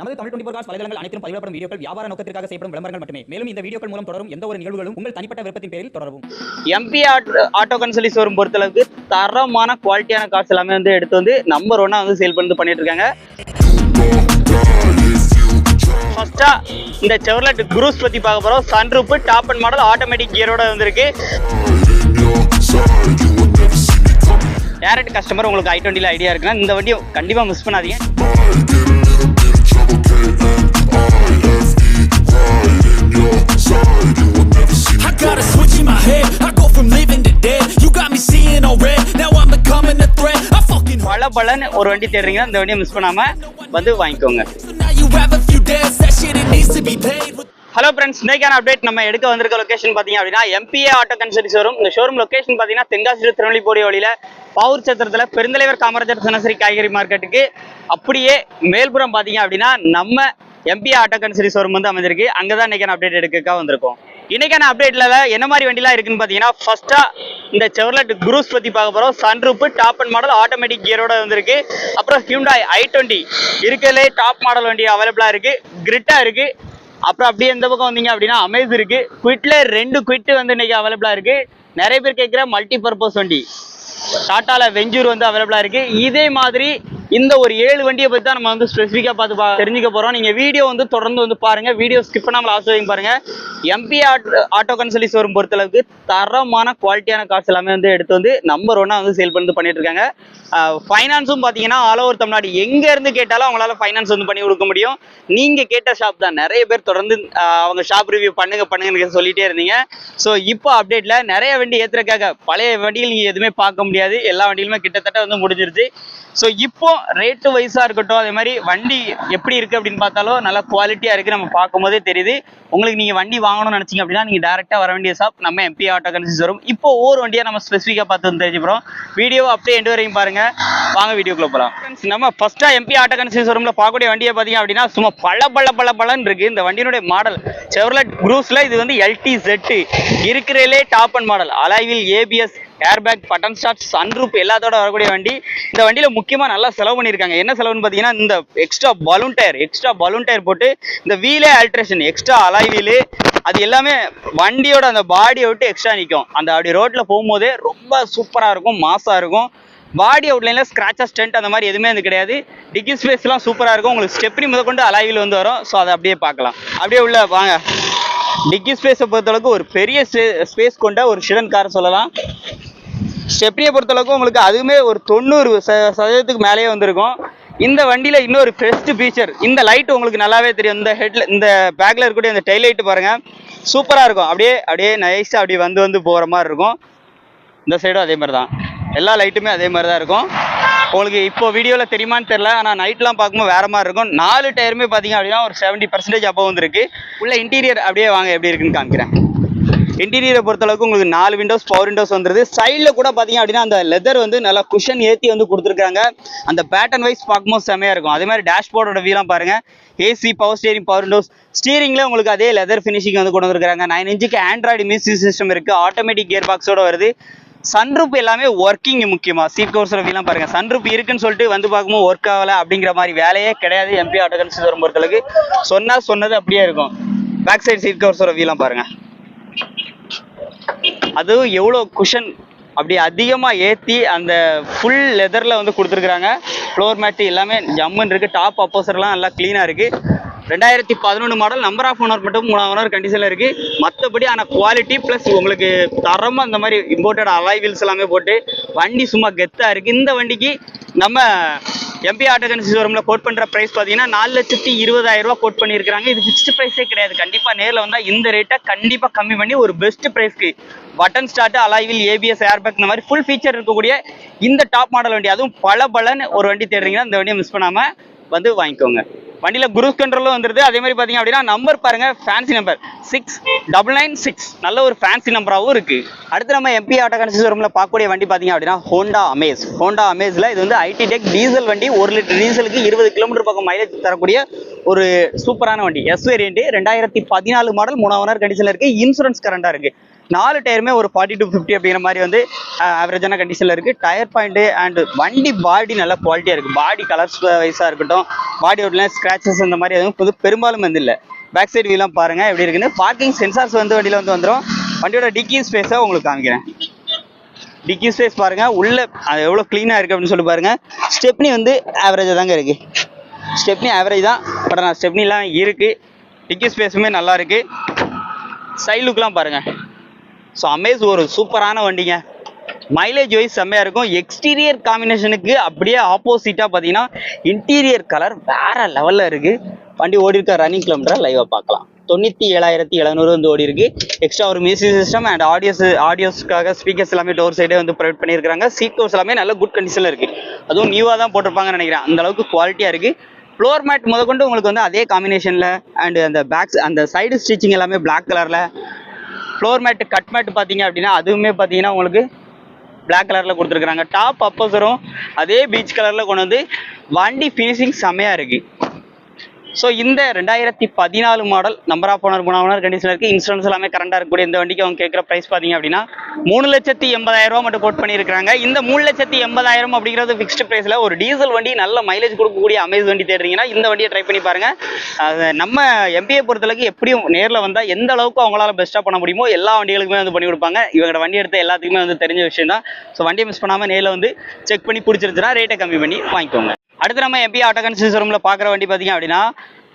நமது Tamil twenty cos வலைதளங்கள் அனைத்தும் பதிவிடப்படும் வீடியோக்கள் வியாபார நோக்கத்திற்காக செய்யப்படும் விளம்பரங்கள் மட்டுமே. மேலும் இந்த வீடியோக்கள் மூலம் தொடரும் எந்த ஒரு நிகழ்வுகளும் உங்கள் தனிப்பட்ட விருப்பத்தின் பேரில் தொடரவும். எம்பி ஆட்டோ கன்சல்டிஸ் ஷோரூம் பொறுத்தளவுக்கு தரமான குவாலிட்டியான கார்ஸ் எல்லாமே வந்து எடுத்து வந்து நம்பர் ஒன்னா வந்து சேல் பண்ணி பண்ணிட்டு இருக்காங்க. ஃபர்ஸ்டா இந்த செவர்லெட் குரூஸ் பத்தி பார்க்க போறோம். Sunroof top end model automatic கியரோட வந்திருக்கு. டேரக்ட் கஸ்டமர் உங்களுக்கு ஐ டுவெண்ட்டியில் ஐடியா இருக்குன்னா இந்த வண்டியை கண்டிப்பாக மிஸ் பண்ணாதீங்க. Head. I go from living to dead. You got me seeing all red. Now I'm becoming a threat. I fucking பல பலன்னு ஒரு வண்டி தேடுறீங்கன்னா இந்த வண்டியை மிஸ் பண்ணாம வந்து வாங்கிக்கோங்க ஹலோ ஃப்ரெண்ட்ஸ் இன்னைக்கான அப்டேட் நம்ம எடுக்க வந்திருக்க லொகேஷன் பாத்தீங்க அப்படின்னா எம்பிஏ ஆட்டோ கன்சல்டி ஷோரூம் இந்த ஷோரூம் லொகேஷன் பாத்தீங்கன்னா தென்காசி திருநெல்வேலி போடிய வழியில பவுர் சத்திரத்துல பெருந்தலைவர் காமராஜர் தினசரி காய்கறி மார்க்கெட்டுக்கு அப்படியே மேல்புறம் பாத்தீங்க அப்படின்னா நம்ம எம்பிஏ ஆட்டோ கன்சல்டி ஷோரூம் வந்து அமைஞ்சிருக்கு அங்கதான் இன்னைக்கான அப்டேட் எடுக்க வந்திருக்கோம் இன்றைக்கான அப்டேட்டில் என்ன மாதிரி வண்டிலாம் இருக்குன்னு பார்த்தீங்கன்னா ஃபஸ்ட்டாக இந்த செவர்லெட் குரூஸ் பற்றி பார்க்க போகிறோம் sunroof top end model automatic கியரோட வந்திருக்கு. அப்புறம் ஹியூண்டாய் ஐ டுவெண்ட்டி இருக்கிறதுலே டாப் மாடல் வண்டி அவைலபிளாக இருக்குது கிரிட்டாக இருக்குது அப்புறம் அப்படியே எந்த பக்கம் வந்தீங்க அப்படின்னா அமேஸ் இருக்குது குவிட்டில் ரெண்டு குவிட்டு வந்து இன்னைக்கு அவைலபிளாக இருக்குது நிறைய பேர் கேட்குற மல்டி பர்பஸ் வண்டி. டாட்டால வெஞ்சூர் வந்து அவைலபிளாக இருக்குது இதே மாதிரி இந்த ஒரு ஏழு வண்டியை பத்தி தான் நம்ம வந்து ஸ்பெசிஃபிக்காக பார்த்து தெரிஞ்சுக்க போறோம். நீங்க வீடியோ வந்து தொடர்ந்து வந்து பாருங்க. வீடியோ ஸ்கிப் பண்ணாமல் ஆசிரியம் வரைக்கும் பாருங்க. எம்பி ஆட்டோ கன்சல்டிஸ் வரும் பொறுத்தளவுக்கு தரமான குவாலிட்டியான கார்ஸ் எல்லாமே வந்து எடுத்து வந்து நம்பர் ஒன்னா வந்து சேல் பண்ணி பண்ணிட்டு இருக்காங்க. ஃபைனான்ஸும் பார்த்தீங்கன்னா ஆல் ஓவர் தமிழ்நாடு எங்க இருந்து கேட்டாலும் அவங்களால ஃபைனான்ஸ் வந்து பண்ணி கொடுக்க முடியும். நீங்க கேட்ட ஷாப் தான். நிறைய பேர் தொடர்ந்து அவங்க ஷாப் ரிவ்யூ பண்ணுங்க பண்ணுங்கன்னு சொல்லிட்டே இருந்தீங்க. ஸோ இப்போ அப்டேட்ல நிறைய வண்டி ஏத்துறதுக்காக பழைய வண்டிகள் நீங்க எதுவுமே பார்க்க முடியாது. எல்லா வண்டியிலுமே கிட்டத்தட்ட வந்து முடிஞ்சிருச்சு. ஸோ இப்போ ரேட்டு வைஸா இருக்கட்டும் அதே மாதிரி வண்டி எப்படி இருக்கு அப்படின்னு பார்த்தாலும் நல்லா குவாலிட்டியா இருக்கு. நம்ம பார்க்கும்போதே தெரியுது. உங்களுக்கு நீங்க வண்டி வாங்கணும்னு நினைச்சீங்க அப்படின்னா நீங்க டேரெக்டாக வர வேண்டிய ஷாப் நம்ம எம்பி ஆட்டோ கன்சிஸ் வரும் இப்போ ஒவ்வொரு வண்டியா நம்ம ஸ்பெசிஃபிக்காக பார்த்து வந்து தெரிஞ்சுக்கிறோம். வீடியோ அப்படியே எண்டு வரையும் பாருங்க. வாங்க வீடியோக்குள்ளே போகலாம் நம்ம ஃபஸ்ட்டாக எம்பி ஆட்டோ கன்சிஸ் வரும்ல பார்க்கக்கூடிய வண்டியை பார்த்தீங்க அப்படின்னா சும்மா பல பல பல பலன்னு இருக்கு. இந்த வண்டியினுடைய மாடல் செவர்லட் குரூஸில் இது வந்து எல்டி செட்டு இருக்கிறதுலே top end model alloy wheel ABS airbag button start sunroof எல்லாத்தோட வரக்கூடிய வண்டி. இந்த வண்டியில் முக்கியமாக நல்லா செலவு பண்ணியிருக்காங்க. என்ன செலவுன்னு பார்த்தீங்கன்னா இந்த extra balloon tyre extra balloon tyre போட்டு இந்த வீலே ஆல்ட்ரேஷன் எக்ஸ்ட்ரா அலாய் வீலு அது எல்லாமே வண்டியோட அந்த பாடியை விட்டு எக்ஸ்ட்ரா நிற்கும் அந்த அப்படி ரோட்டில் போகும்போதே ரொம்ப சூப்பராக இருக்கும் மாசாக இருக்கும். பாடி அவுட்லைனில் ஸ்க்ராச்சஸ் ஸ்டென்ட் அந்த மாதிரி எதுவுமே வந்து கிடையாது. டிக்கி ஸ்பேஸ்லாம் சூப்பராக இருக்கும். உங்களுக்கு ஸ்டெப்னி முதற்கொண்டு அலைவில் வந்து வரும். ஸோ அதை அப்படியே பார்க்கலாம். அப்படியே உள்ள வாங்க. டிக்கி ஸ்பேஸை பொறுத்தளவுக்கு ஒரு பெரிய ஸ்பேஸ் கொண்ட ஒரு ஷிடன் கார் சொல்லலாம். ஸ்டெப்னியை பொறுத்தளவுக்கு உங்களுக்கு அதுவுமே ஒரு தொண்ணூறு சதவீதத்துக்கு மேலேயே வந்திருக்கும். இந்த வண்டியில் இன்னொரு பெஸ்ட் ஃபீச்சர் இந்த லைட் உங்களுக்கு நல்லாவே தெரியும். இந்த ஹெட்ல இந்த பேக்கில் இருக்கக்கூடிய இந்த டெய்ல் லைட் பாருங்கள் சூப்பராக இருக்கும். அப்படியே அப்படியே நைஸாக அப்படியே வந்து வந்து போகிற மாதிரி இருக்கும். இந்த சைடும் அதே மாதிரி தான். எல்லா லைட்டுமே அதே மாதிரி தான் இருக்கும். உங்களுக்கு இப்போ வீடியோவில் தெரியுமான்னு தெரில ஆனால் நைட்லாம் பார்க்கும்போது வேற மாதிரி இருக்கும். நாலு டயருமே பார்த்தீங்க அப்படின்னா ஒரு செவன்ட்டி பர்சன்டேஜ் அப்போ வந்துருக்கு. உள்ள இன்டீரியர் அப்படியே வாங்க எப்படி இருக்குன்னு காமிக்கிறேன். இன்டீரியரை பொறுத்தளவுக்கு உங்களுக்கு நாலு விண்டோஸ் பவர் விண்டோஸ் வந்துருது. சைடில் கூட பார்த்தீங்க அப்படின்னா அந்த லெதர் வந்து நல்லா குஷன் ஏற்றி வந்து கொடுத்துருக்காங்க. அந்த பேட்டர்ன் வைஸ் பார்க்கும்போது செமையாக இருக்கும். அதே மாதிரி டேஷ்போர்டோட வீலாம் பாருங்கள் AC power steering power windows ஸ்டீரிங்கில் உங்களுக்கு அதே லெதர் ஃபினிஷிங் வந்து கொண்டு வந்துருக்காங்க. நைன் இன்ச்சுக்கு ஆண்ட்ராய்டு மியூசிக் சிஸ்டம் இருக்குது ஆட்டோமேட்டிக் கியர் பாக்ஸோட வருது. சன்ரூப் எல்லாமே ஒர்க்கிங் முக்கியமாக சீட் கவர்ஸோட வீலாம் பாருங்கள் சன்ரூப் இருக்குன்னு சொல்லிட்டு வந்து பார்க்கும்போது ஒர்க் ஆகலை அப்படிங்கிற மாதிரி வேலையே கிடையாது. எம்பி ஆட்டோகன்சி வரும் பொறுத்தளவுக்கு. சொன்னால் சொன்னது அப்படியே இருக்கும். பேக் சைடு சீட் கவர்ஸோட வீலாம் பாருங்கள் அதுவும் எவ்வளோ குஷன் அப்படி அதிகமாக ஏற்றி அந்த ஃபுல் லெதரில் வந்து கொடுத்துருக்குறாங்க. ஃப்ளோர் மேட்டு எல்லாமே ஜம்முன்னு இருக்குது டாப் அப்போசர்லாம் நல்லா க்ளீனாக இருக்குது ரெண்டாயிரத்தி பதினொன்று மாடல் நம்பர் ஆஃப் ஓனர் மட்டும் மூணாம் ஓனர் கண்டிஷனில் இருக்குது மற்றபடி ஆனால் குவாலிட்டி ப்ளஸ் உங்களுக்கு தரமாக இந்த மாதிரி இம்போர்ட்டட் அலைவில்ஸ் எல்லாமே போட்டு வண்டி சும்மா கெத்தாக இருக்குது இந்த வண்டிக்கு நம்ம எம்பி ஆட்டோ கன்சிஸ் ஷோரூமில் கோட் பண்ணுற ப்ரைஸ் பார்த்தீங்கன்னா நாலு லட்சத்தி இருபதாயிரம் ரூபா கோட் பண்ணியிருக்காங்க இது ஃபிக்ஸ்டு ப்ரைஸே கிடையாது. கண்டிப்பாக நேரில் வந்தால் இந்த ரேட்டை கண்டிப்பாக கம்மி பண்ணி ஒரு பெஸ்ட் ப்ரைஸ்க்கு button start alloy wheel ABS airbag இந்த மாதிரி ஃபுல் ஃபீச்சர் இருக்கக்கூடிய இந்த டாப் மாடல் வண்டி. அதுவும் பல பலன்னு ஒரு வண்டி தேடுறீங்கன்னா இந்த வண்டியை மிஸ் பண்ணாமல் வந்து வாங்கிக்கோங்க. வண்டியில் குரூஸ் கண்ட்ரோலும் வந்துருது. அதே மாதிரி பாத்தீங்க அப்படின்னா நம்பர் பாருங்க fancy number six double nine six நல்ல ஒரு ஃபேன்சி நம்பராகவும் இருக்கு. அடுத்து நம்ம எம்பி ஆட்டோ கன்சிஸ் ரூமில் பார்க்கக்கூடிய வண்டி பார்த்தீங்க அப்படின்னா ஹோண்டா அமேஸ் ஹோண்டா அமேஸில் இது வந்து ஐடி டெக் டீசல் வண்டி ஒரு லிட்டர் டீசலுக்கு இருபது கிலோமீட்டர் பக்கம் மைலேஜ் தரக்கூடிய ஒரு சூப்பரான வண்டி. எஸ் வேரியண்ட்டு ரெண்டாயிரத்தி பதினாலு மாடல் மூணாவது ஓனர் கண்டிஷன்ல இருக்குது இன்சூரன்ஸ் கரண்டாக இருக்குது நாலு டயருமே ஒரு ஃபார்ட்டி டு ஃபிஃப்டி அப்படிங்கிற மாதிரி வந்து ஆவரேஜான கண்டிஷனில் இருக்குது டயர் பாயிண்ட்டு அண்ட் வண்டி பாடி நல்ல குவாலிட்டியாக இருக்குது பாடி கலர்ஸ் வைஸாக இருக்கட்டும் பாடி அவுட்லாம் ஸ்க்ராச்சஸ் இந்த மாதிரி எதுவும் புது பெரும்பாலும் வந்து இல்லை. பேக் சைடு வீலாம் பாருங்கள் எப்படி இருக்குன்னு. பார்க்கிங் சென்சார்ஸ் வந்து வண்டியில் வந்து வந்துடும் வண்டியோட டிக்கி ஸ்பேஸை உங்களுக்கு காமிக்கிறேன். டிக்கி ஸ்பேஸ் பாருங்கள் உள்ளே அது எவ்வளோ க்ளீனாக இருக்குது அப்படின்னு சொல்லி பாருங்கள் ஸ்டெப்னி வந்து ஆவரேஜாக தாங்க இருக்குது ஸ்டெப்னி ஆவரேஜ் தான். பட் ஆனால் ஸ்டெப்னிலாம் இருக்குது டிக்கி ஸ்பேஸுமே நல்லா இருக்கு. சைட் லுக்லாம் பாருங்க. ஸோ அமேஸ் ஒரு சூப்பரான வண்டிங்க. மைலேஜ் வைஸ் செம்மையாக இருக்கும். எக்ஸ்டீரியர் காம்பினேஷனுக்கு அப்படியே ஆப்போசிட்டாக பார்த்தீங்கன்னா இன்டீரியர் கலர் வேற லெவலில் இருக்குது வண்டி ஓடி இருக்க ரன்னிங் கிலோமீட்டர் லைவாக பார்க்கலாம். தொண்ணூற்றி ஏழாயிரத்தி எழுநூறு வந்து ஓடி இருக்கு. எக்ஸ்ட்ரா ஒரு மியூசிக் சிஸ்டம் அண்ட் ஆடியோஸ் ஆடியோஸ்க்காக ஸ்பீக்கர்ஸ் எல்லாமே டோர் சைடே வந்து ப்ரொவைட் பண்ணியிருக்காங்க சீட் கவர்ஸ் எல்லாமே நல்ல குட் கண்டிஷனில் இருக்குது அதுவும் நியூவாக தான் போட்டிருப்பாங்கன்னு நினைக்கிறேன். அந்த அளவுக்கு குவாலிட்டியாக இருக்குது ஃப்ளோர் மேட் முதற்கொண்டு உங்களுக்கு வந்து அதே காம்பினேஷனில் அண்ட் அந்த பேக்ஸ் அந்த சைடு ஸ்டிச்சிங் எல்லாமே பிளாக் கலரில் ஃப்ளோர் மேட் கட் மேட் பார்த்தீங்க அப்படின்னா அதுவுமே பார்த்தீங்கன்னா உங்களுக்கு பிளாக் கலரில் கொடுத்துருக்குறாங்க. டாப் அப்போசரும் அதே பீச் கலரில் கொண்டு வந்து வண்டி ஃபினிஷிங் செம்மையாக இருக்குது ஸோ இந்த ரெண்டாயிரத்தி பதினாலு மாடல் நம்பர் ஆஃப் ஓனர் மூணு ஓனர் கண்டிஷன் இருக்குது இன்சூரன்ஸ் எல்லாமே கரண்டாக இருக்கக்கூடிய இந்த வண்டிக்கு அவங்க கேட்குற ப்ரைஸ் பார்த்தீங்க அப்படின்னா மூணு லட்சத்தி எண்பதாயிரம் ரூபா மட்டும் கோட் பண்ணியிருக்காங்க இந்த மூணு லட்சத்தி எண்பதாயிரம் அப்படிங்கிறது ஃபிக்ஸ்டு ப்ரைஸில் ஒரு டீசல் வண்டி நல்ல மைலேஜ் கொடுக்கக்கூடிய அமேஸ் வண்டி தேடுறீங்கன்னா இந்த வண்டியை ட்ரை பண்ணி பாருங்கள் நம்ம எம்பிஏ பொறுத்தளவுக்கு எப்படியும் நேரில் வந்தால் எந்த அளவுக்கு அவங்களால பெஸ்ட்டாக பண்ண முடியுமோ எல்லா வண்டிகளுக்குமே வந்து பண்ணி கொடுப்பாங்க. இவங்களோட வண்டி எடுத்த எல்லாத்துக்குமே வந்து தெரிஞ்ச விஷயம் தான் ஸோ வண்டியை மிஸ் பண்ணாமல் நேரில் வந்து செக் பண்ணி பிடிச்சிருந்துச்சுன்னா ரேட்டை கம்மி பண்ணி வாங்கிக்கோங்க. அடுத்து நம்ம எம்பி ஆட்டோ கன்சல்ஸ் ரூமில் பார்க்குற வண்டி பார்த்தீங்க அப்படின்னா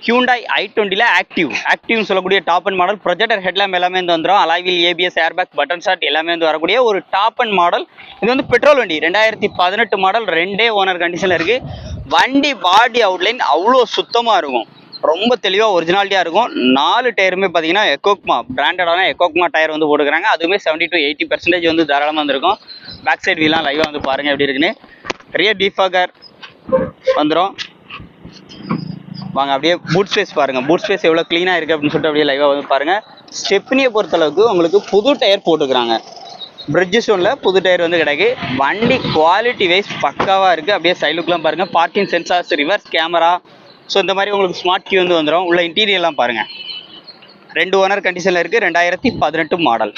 ஹியூண்டாய் ஐ டுவெண்ட்டியில் ஆக்டிவ் ஆக்டிவ்னு சொல்லக்கூடிய top end model projector headlamp எல்லாமே வந்து வந்துடும் alloy wheel ABS airbag button start எல்லாமே வந்து வரக்கூடிய ஒரு டாப் அண்ட் மாடல் இது வந்து பெட்ரோல் வண்டி. ரெண்டாயிரத்தி பதினெட்டு மாடல் ரெண்டே ஓனர் கண்டிஷனில் இருக்குது வண்டி பாடி அவுட்லைன் அவ்வளோ சுத்தமாக இருக்கும். ரொம்ப தெளிவாக ஒரிஜினாலிட்டியாக இருக்கும். நாலு டயருமே பார்த்தீங்கன்னா எக்கோக்மா பிராண்டடான எக்கோக்மா டயர் வந்து போட்டுக்கிறாங்க. அதுவுமே செவன்ட்டி டு எயிட்டி பர்சன்டேஜ் வந்து தாராளமாக வந்துருக்கும். பேக் சைட் வீலாம் லைவாக வந்து பாருங்கள் எப்படி இருக்குன்னு. ரியர் டீஃபாகர் வந்துடும் வாங்க அப்படியே பூட் ஸ்பேஸ் பாருங்க. பூட் ஸ்பேஸ் எவ்வளோ க்ளீனாக இருக்குது அப்படின்னு சொல்லிட்டு அப்படியே லைவாக வந்து பாருங்க. ஸ்டெப்னியை பொறுத்தளவுக்கு உங்களுக்கு புது டயர் போட்டுக்கிறாங்க பிரிட்ஜ் ஸ்டோனில் புது டயர் வந்து கிடைக்கு. வண்டி குவாலிட்டி வைஸ் பக்காவாக இருக்குது அப்படியே சைலுக்குலாம் பாருங்கள் parking sensors reverse camera so இந்த மாதிரி உங்களுக்கு ஸ்மார்ட் கியூ வந்து வந்துடும் உள்ள இன்டீரியர்லாம் பாருங்கள் ரெண்டு ஓனர் கண்டிஷனில் இருக்குது ரெண்டாயிரத்தி பதினெட்டு model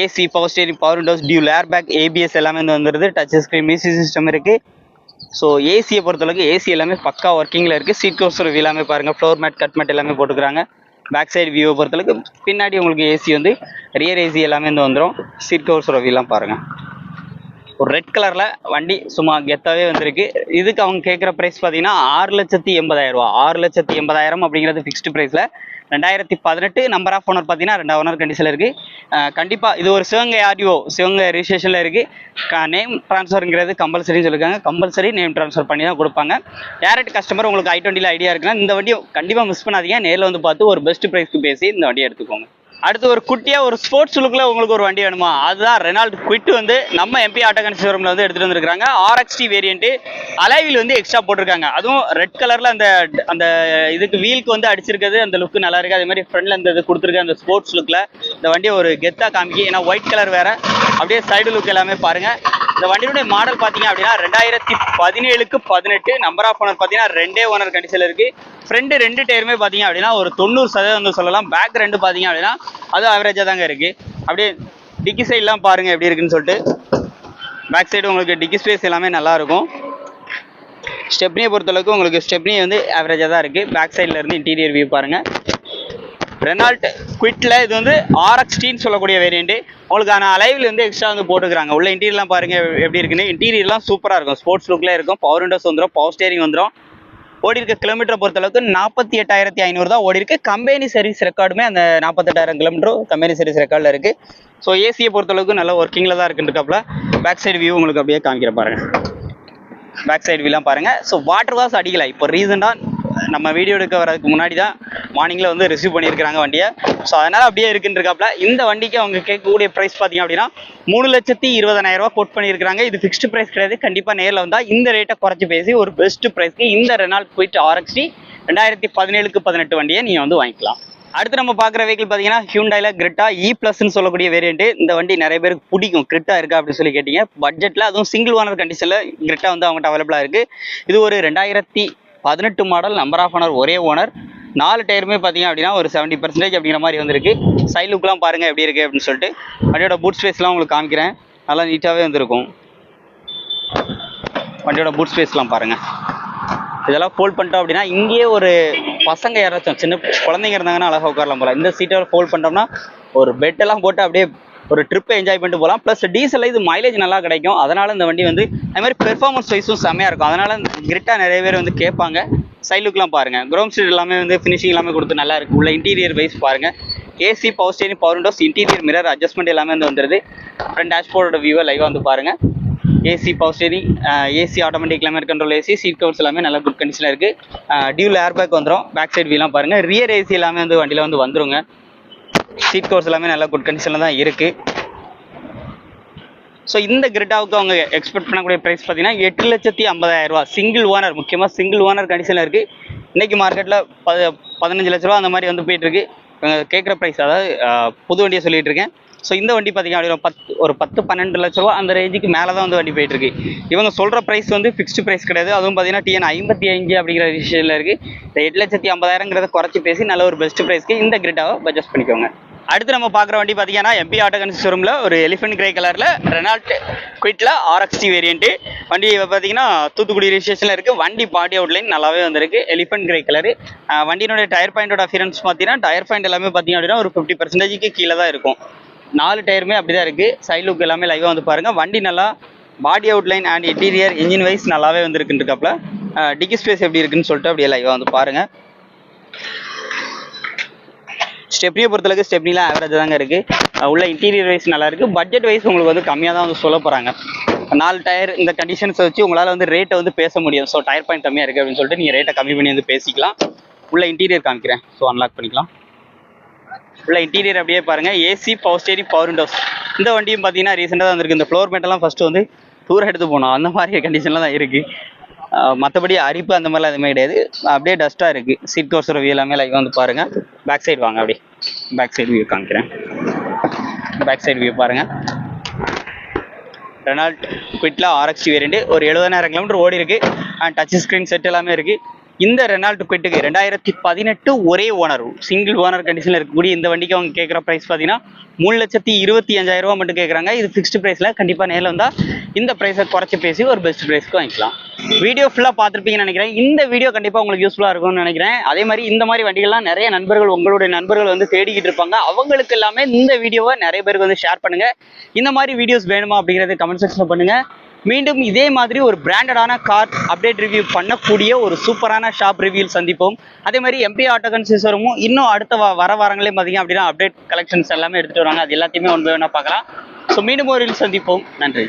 AC power steering power windows dual air bag ABS எல்லாமே வந்து வந்துடுது டச் ஸ்க்ரீன் மியூசிக் சிஸ்டம் இருக்குது ஸோ ஏசியை பொறுத்தளவுக்கு ஏசி எல்லாமே பக்கா ஒர்க்கிங்கில் இருக்குது சீட் கவர்ஸ் எல்லாமே பாருங்கள் ஃப்ளோர் மேட் கட் மேட் எல்லாமே போட்டுக்கிறாங்க. பேக் சைடு வியூவை பொறுத்தளவுக்கு பின்னாடி உங்களுக்கு ஏசி வந்து ரியர் ஏசி எல்லாமே வந்து வந்துடும் சீட் கவர்ஸ் வியூலாம் பாருங்கள் ஒரு ரெட் கலரில் வண்டி சும்மா கெத்தாவே வந்திருக்கு. இதுக்கு அவங்க கேட்குற ப்ரைஸ் பார்த்தீங்கன்னா ஆறு லட்சத்தி எண்பதாயிரம் ரூபா ஆறு லட்சத்தி எண்பதாயிரம் அப்படிங்கிறது ஃபிக்ஸ்டு ப்ரைஸில் ரெண்டாயிரத்தி பதினெட்டு நம்பர் ஆஃப் ஓனர் பார்த்தீங்கன்னா ரெண்டாவது ஓனர் கண்டிஷனில் இருக்குது கண்டிப்பாக இது ஒரு சிவகங்கை ஆர்டிஓ சிவகங்கை ரிஜிஸ்ட்ரேஷனில் இருக்குது நேம் ட்ரான்ஸ்ஃபருங்கிறது கம்பல்சரின்னு சொல்லியிருக்காங்க கம்பல்சரி நேம் ட்ரான்ஸ்ஃபர் பண்ணி தான் கொடுப்பாங்க. டேரக்ட் கஸ்டமர் உங்களுக்கு ஐ டுவெண்ட்டியில் ஐடியா இருக்குன்னா இந்த வண்டியை கண்டிப்பாக மிஸ் பண்ணாதீங்க. நேரில் வந்து பார்த்து ஒரு பெஸ்ட் ப்ரைஸ்க்கு பேசி இந்த வண்டியை எடுத்துக்கோங்க. அடுத்து ஒரு குட்டியா ஒரு ஸ்போர்ட்ஸ் லுக்கில் உங்களுக்கு ஒரு வண்டி வேணுமா? அதுதான் ரெனால்ட் குவிட் வந்து நம்ம எம்பி ஆட்டோ கன்சியூரமில் வந்து எடுத்துட்டு வந்திருக்காங்க ஆர்எக்ஸ்டி வேரியன்ட் அலைவில் வந்து எக்ஸ்ட்ரா போட்டிருக்காங்க. அதுவும் ரெட் கலர்ல அந்த அந்த இதுக்கு வீலுக்கு வந்து அடிச்சிருக்கிறது அந்த லுக் நல்லா இருக்கு. அதே மாதிரி ஃப்ரண்ட்ல இந்த இது கொடுத்துருக்க அந்த ஸ்போர்ட்ஸ் லுக்கில் இந்த வண்டியை ஒரு கெத்தா காமிக்கி ஏன்னா ஒயிட் கலர் வேற. அப்படியே சைடு லுக் எல்லாமே பாருங்க. இந்த வண்டியுடைய மாடல் பார்த்தீங்க அப்படின்னா ரெண்டாயிரத்தி பதினேழுக்கு பதினெட்டு நம்பர் ஆஃப் ஓனர் பார்த்தீங்கன்னா ரெண்டே ஓனர் கண்டிஷனில் இருக்கு. ஃப்ரெண்டு ரெண்டு டயருமே பார்த்தீங்க அப்படின்னா ஒரு தொண்ணூறு சதவீதம் வந்து சொல்லலாம். பேக் ரெண்டு பார்த்தீங்க அப்படின்னா அது ஆவரேஜாக தாங்க இருக்கு. அப்படியே டிக்கி சைட்லாம் பாருங்கள் எப்படி இருக்குன்னு சொல்லிட்டு. பேக் சைடு உங்களுக்கு டிக்கி ஸ்பேஸ் எல்லாமே நல்லா இருக்கும். ஸ்டெப்னியை பொறுத்தளவுக்கு உங்களுக்கு ஸ்டெப்னி வந்து ஆவரேஜாக தான் இருக்குது பேக் சைடில் இருந்து இன்டீரியர் வியூ பாருங்கள் ரெனால்ட் குவிட்டில் இது வந்து ஆர்எக்ஸ்டின்னு சொல்லக்கூடிய வேரியண்ட்டு உங்களுக்கான அலைவில் வந்து எக்ஸ்ட்ரா வந்து போட்டுக்கிறாங்க. உள்ள இன்டீரியர்லாம் பாருங்க எப்படி இருக்குன்னு. இன்டீரியர்லாம் சூப்பராக இருக்கும். ஸ்போர்ட்ஸ் லுக்கில் இருக்கும். பவர் விண்டோஸ் வந்துடும் பவர் ஸ்டேரிங் வந்துடும் ஓடி இருக்க கிலோமீட்டரை பொறுத்தளவுக்கு நாற்பத்தி எட்டாயிரத்தி ஐநூறு தான் ஓடி இருக்கு கம்பெனி சர்வீஸ் ரெக்கார்டுமே அந்த நாற்பத்தெட்டாயிரம் கிலோமீட்டர் கம்பெனி சர்வீஸ் ரெக்கார்டில் இருக்கு. ஸோ ஏசியை பொறுத்தளவுக்கு நல்ல ஒர்க்கிங்கில் தான் இருக்குன்றக்காப்புல பேக் சைடு வியூ உங்களுக்கு அப்படியே காமிக்கிற பாருங்க. பேக் சைடு வியூலாம் பாருங்க. ஸோ வாட்டர் வாஷ் அடிக்கல. இப்போ ரீசெண்டாக நம்ம வீடியோ எடுக்க வரதுக்கு முன்னாடி தான் மார்னிங்கில் வந்து ரிசீவ் பண்ணியிருக்கிறாங்க வண்டியை. ஸோ அதனால் அப்படியே இருக்குன்றிருக்காப்புல. இந்த வண்டிக்கு அவங்க கேட்கக்கூடிய ப்ரைஸ் பார்த்தீங்க அப்படின்னா மூணு லட்சத்தி இருபதனாயிரரூவா கோட் பண்ணியிருக்காங்க இது ஃபிக்ஸ்டு ப்ரைஸ் கிடையாது. கண்டிப்பாக நேரில் வந்தால் இந்த ரேட்டை குறைச்சி பேசி ஒரு பெஸ்ட் ப்ரைஸ்க்கு இந்த ரெனால் குயிட் ஆர்எக்ஸ்டி ரெண்டாயிரத்தி பதினேழுக்கு பதினெட்டு வண்டியை நீங்கள் வந்து வாங்கிக்கலாம். அடுத்து நம்ம பார்க்குற வெஹிக்கிள் பார்த்தீங்கன்னா ஹியூண்டாயில் கிரிட்டா இ e ப்ளஸ்ன்னு சொல்லக்கூடிய வேரியன்ட் இந்த வண்டி நிறைய பேருக்கு பிடிக்கும். கிரிட்டா இருக்கா அப்படின்னு சொல்லி கேட்டீங்க. பட்ஜெட்டில் அதுவும் சிங்கிள் ஓனர் கண்டிஷனில் கிரிட்டா வந்து அவங்ககிட்ட அவைலபிளாக இருக்குது இது ஒரு ரெண்டாயிரத்தி பதினெட்டு மாடல் நம்பர் ஆஃப் ஓனர் ஒரே ஓனர் நாலு டயருமே பார்த்தீங்க அப்படின்னா ஒரு செவன்ட்டி பர்சன்டேஜ் அப்படிங்கிற மாதிரி வந்திருக்கு. சைட் லுக்லாம் பாருங்கள் எப்படி இருக்குது அப்படின்னு சொல்லிட்டு. வண்டியோட பூட் ஸ்பேஸ்லாம் உங்களுக்கு காமிக்கிறேன். நல்லா நீட்டாகவே வந்திருக்கும். வண்டியோட பூட் ஸ்பேஸ்லாம் பாருங்கள் இதெல்லாம் ஃபோல்ட் பண்ணிட்டோம் அப்படின்னா இங்கேயே ஒரு பசங்க யாராச்சும் சின்ன குழந்தைங்க இருந்தாங்கன்னா அழகாக உட்காரலாம் போகலாம் இந்த சீட்டை ஃபோல்ட் பண்ணிட்டோம்னா ஒரு பெட்டெல்லாம் போட்டு அப்படியே ஒரு ட்ரிப்பை என்ஜாய் பண்ணிட்டு போகலாம். ப்ளஸ் டீசலில் இது மைலேஜ் நல்லா கிடைக்கும். அதனால் இந்த வண்டி வந்து அது மாதிரி பெர்ஃபார்மன்ஸ் வைஸும் செம்மையாக இருக்கும். அதனால் கிரிட்டாக நிறைய பேர் வந்து கேட்பாங்க. சைட் லுக்லாம் பாருங்க. க்ரௌண்ட் ஸ்டீட் எல்லாமே வந்து ஃபினிஷிங் எல்லாமே கொடுத்து நல்லா இருக்கு. உள்ள இன்டீரியர் வைஸ் பாருங்க. AC power steering power windows interior mirror adjustment எல்லாமே வந்து வந்துருது. ஃப்ரண்ட் டேஷ்போர்டோட வியூவை லைவாக வந்து பாருங்க. AC power steering AC automatic climate control AC seat covers எல்லாமே நல்ல குட் கண்டிஷனில் இருக்குது டியூல் ஏர் பேக் வந்துடும் பேக் சைடு வியூலாம் பாருங்கள் ரியர் ஏசி எல்லாமே வந்து வண்டியில் வந்து வந்துருங்க. சீட் கவர்ஸ் எல்லாமே நல்லா குட் கண்டிஷனில் தான் இருக்குது ஸோ இந்த கிரிட்டாவுக்கு அவங்க எக்ஸ்பெக்ட் பண்ணக்கூடிய ப்ரைஸ் பார்த்தீங்கன்னா எட்டு லட்சத்தி ஐம்பதாயிரம் ரூபா சிங்கிள் ஓனர் முக்கியமாக சிங்கிள் ஓனர் கண்டிஷனில் இருக்குது இன்றைக்கி மார்க்கெட்டில் பத பதினஞ்சு லட்ச ரூபா அந்த மாதிரி வந்து போயிட்டுருக்கு இவங்க கேட்குற ப்ரைஸ் அதாவது புது வண்டியை சொல்லிகிட்டு இருக்கேன். ஸோ இந்த வண்டி பார்த்தீங்க அப்படின்னா பத்து ஒரு பத்து பன்னெண்டு லட்ச ரூபா அந்த ரேஞ்சுக்கு மேலே தான் வந்து வண்டி போயிட்டு இருக்கு. இவங்க சொல்கிற ப்ரைஸ் வந்து ஃபிக்ஸ்டு ப்ரைஸ் கிடையாது. அதுவும் பார்த்தீங்கன்னா டிஎன் ஐம்பத்தி அஞ்சு அப்படிங்கிற விஷயத்தில் இருக்குது இந்த எட்டு லட்சத்தி ஐம்பதாயிரங்கிறத குறைச்சி பேசி நல்ல ஒரு பெஸ்ட் ப்ரைஸ்க்கு இந்த கிரிட்டாவை பட்ஜெஸ்ட் பண்ணிக்கோங்க. அடுத்து நம்ம பார்க்குற வண்டி பார்த்தீங்கன்னா எம்பி ஆட்டோகன்ஸ் ஷோரூமில் ஒரு எலிஃபென்ட் கிரே கலரில் ரெனால்ட் குயிட்டில் ஆர்எக்ஸ்டி வேரியண்ட்டு வண்டி பார்த்தீங்கன்னா தூத்துக்குடி ரிஜிஸ்ட்ரேஷனில் இருக்குது வண்டி பாடி அவுட்லைன் நல்லாவே வந்திருக்கு. எலிஃபென்ட் கிரே கலரு வண்டியினுடைய டயர் பாயிண்டோட அஃபியரன்ஸ் பார்த்தீங்கன்னா டயர் பாயிண்ட் எல்லாமே பார்த்தீங்க அப்படின்னா ஒரு ஃபிஃப்டி பர்சன்டேஜுக்கு கீழே தான் இருக்கும். நாலு டயருமே அப்படி தான் இருக்குது சைட் லுக் எல்லாமே லைவாக வந்து பாருங்கள் வண்டி நல்லா body outline and interior engine wise நல்லாவே வந்துருக்குன்றிருக்காப்புல டிக்கி ஸ்பேஸ் எப்படி இருக்குன்னு சொல்லிட்டு அப்படியே லைவாக வந்து பாருங்கள் ஸ்டெப்னியை பொறுத்தளவுக்கு ஸ்டெப்னிலாம் ஆவரேஜ் தாங்க இருக்குது உள்ள இன்டீரியர் வைஸ் நல்லா இருக்குது பட்ஜெட் வைஸ் உங்களுக்கு வந்து கம்மியாக தான் வந்து சொல்ல போகிறாங்க நாலு டயர் இந்த கண்டிஷன்ஸை வச்சு உங்களால் வந்து ரேட்டை வந்து பேச முடியும். ஸோ டயர் பாயிண்ட் கம்மியாக இருக்குது அப்படின்னு சொல்லிட்டு நீங்கள் ரேட்டை கம்மி பண்ணி வந்து பேசிக்கலாம். உள்ள இன்டீரியர் காமிக்கிறேன். ஸோ அன்லாக் பண்ணிக்கலாம். உள்ள இன்டீரியர் அப்படியே பாருங்கள் AC power steering power windows இந்த வண்டியும் பார்த்தீங்கன்னா ரீசெண்டாக தான் வந்திருக்கு. இந்த ஃப்ளோர் மேட்டெல்லாம் ஃபஸ்ட்டு வந்து டூர் எடுத்து போனோம். அந்த மாதிரி கண்டிஷனில் தான் இருக்குது மற்றபடி அரிப்பு அந்த மாதிரிலாம் எதுவுமே கிடையாது. அப்படியே டஸ்ட்டாக இருக்குது சீட் கவர்ஸோட வியூ எல்லாமே லைவ் வந்து பாருங்கள் பேக் சைடு வாங்க அப்படியே பேக் சைடு வியூ காமிக்கிறேன். பேக் சைடு வியூ பாருங்கள் ரெனால்ட் குவிட்லா ஆர்எக்ஸ்டி வேரியண்ட் ஒரு எழுபதாயிரம் கிலோமீட்டர் ஓடி இருக்குது அண்ட் டச் ஸ்க்ரீன் செட் எல்லாமே இருக்குது இந்த ரெனால்டு குவிட்டுக்கு ரெண்டாயிரத்தி பதினெட்டு ஒரே ஓனர் சிங்கிள் ஓனர் கண்டிஷனில் இருக்கக்கூடிய இந்த வண்டிக்கு அவங்க கேட்குற ப்ரைஸ் பார்த்தீங்கன்னா மூணு லட்சத்தி இருபத்தி அஞ்சாயிரம் ரூபா மட்டும் கேட்குறாங்க இது ஃபிக்ஸ்டு ப்ரைஸில் கண்டிப்பாக நேரில் வந்தால் இந்த ப்ரைஸை குறைச்சி பேசி ஒரு பெஸ்ட் ப்ரைஸ்க்கு வாங்கிக்கலாம். வீடியோ ஃபுல்லாக பார்த்துருப்பீங்கன்னு நினைக்கிறேன். இந்த வீடியோ கண்டிப்பாக உங்களுக்கு யூஸ்ஃபுல்லாக இருக்கும்னு நினைக்கிறேன். அதே மாதிரி இந்த மாதிரி வண்டிகள்லாம் நிறைய நண்பர்கள் உங்களுடைய நண்பர்கள் வந்து தேடிக்கிட்டு இருப்பாங்க. அவங்களுக்கு எல்லாமே இந்த வீடியோவை நிறைய பேருக்கு வந்து ஷேர் பண்ணுங்க. இந்த மாதிரி வீடியோஸ் வேணுமா அப்படிங்கிறது கமெண்ட் செக்ஷனில் பண்ணுங்க. மீண்டும் இதே மாதிரி ஒரு பிராண்டடான கார் அப்டேட் ரிவ்யூ பண்ணக்கூடிய ஒரு சூப்பரான ஷாப் ரிவ்யூவில் சந்திப்போம். அதே மாதிரி எம்பி ஆட்டோ கன்சிஸ்டரும் இன்னும் அடுத்த வர வாரங்களே பார்த்தீங்க அப்படின்னா அப்டேட் கலெக்ஷன்ஸ் எல்லாமே எடுத்துட்டு வராங்க அது எல்லாத்தையுமே ஒன்று வேணா பார்க்கலாம். ஸோ மீண்டும் ஒரு சந்திப்போம். நன்றி.